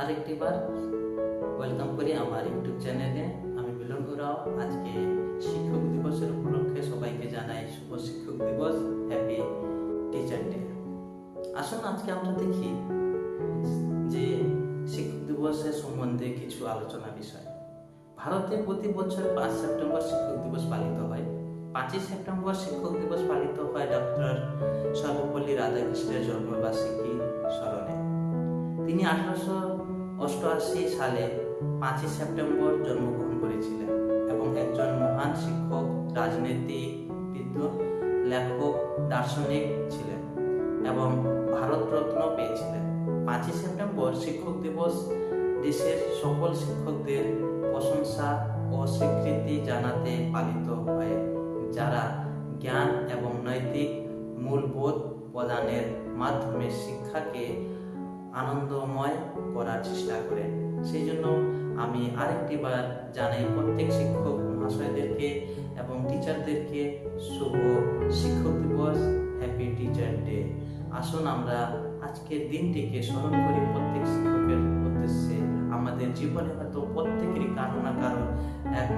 আরেকটি বার ওয়েলকাম করি আমার ইউটিউব চ্যানেলে আমি মিলন ওরাও আজকে শিক্ষক দিবসের উপলক্ষে সবাইকে জানাই শুভ শিক্ষক দিবস। হ্যাপি টিচার ডে আসুন আজকে আমরা দেখি যে শিক্ষক দিবসের সম্বন্ধে কিছু আলোচনা বিষয়। ভারতে প্রতি বছর পাঁচ সেপ্টেম্বর শিক্ষক দিবস পালিত হয়। পাঁচই সেপ্টেম্বর শিক্ষক দিবস পালিত হয় ডক্টর সর্বপল্লী রাধাকৃষ্ণের জন্মবার্ষিকী আঠারোশো অষ্টআশি সালে পাঁচই সেপ্টেম্বর জন্মগ্রহণ করেছিলেন এবং একজন মহান শিক্ষক রাজনীতিবিদ লেখক, দার্শনিক ছিলেন এবং ভারতরত্ন পেয়েছিলেন। পাঁচই সেপ্টেম্বর শিক্ষক দিবস দেশের সকল শিক্ষকদের প্রশংসা ও স্বীকৃতি জানাতে পালিত হয়, যারা জ্ঞান এবং নৈতিক মূলবোধ প্রদানের মাধ্যমে শিক্ষাকে আনন্দময় করার চেষ্টা করেন। সেই জন্য আমি আরেকটি বার জানাই প্রত্যেক শিক্ষক মহাশয়দেরকে এবং টিচারদেরকে শুভ শিক্ষক দিবস হ্যাপি টিচার ডে আসুন আমরা আজকের দিনটিকে স্মরণ করি প্রত্যেক শিক্ষকের উদ্দেশ্যে। আমাদের জীবনে হয়তো প্রত্যেকেরই কারও না কারও এক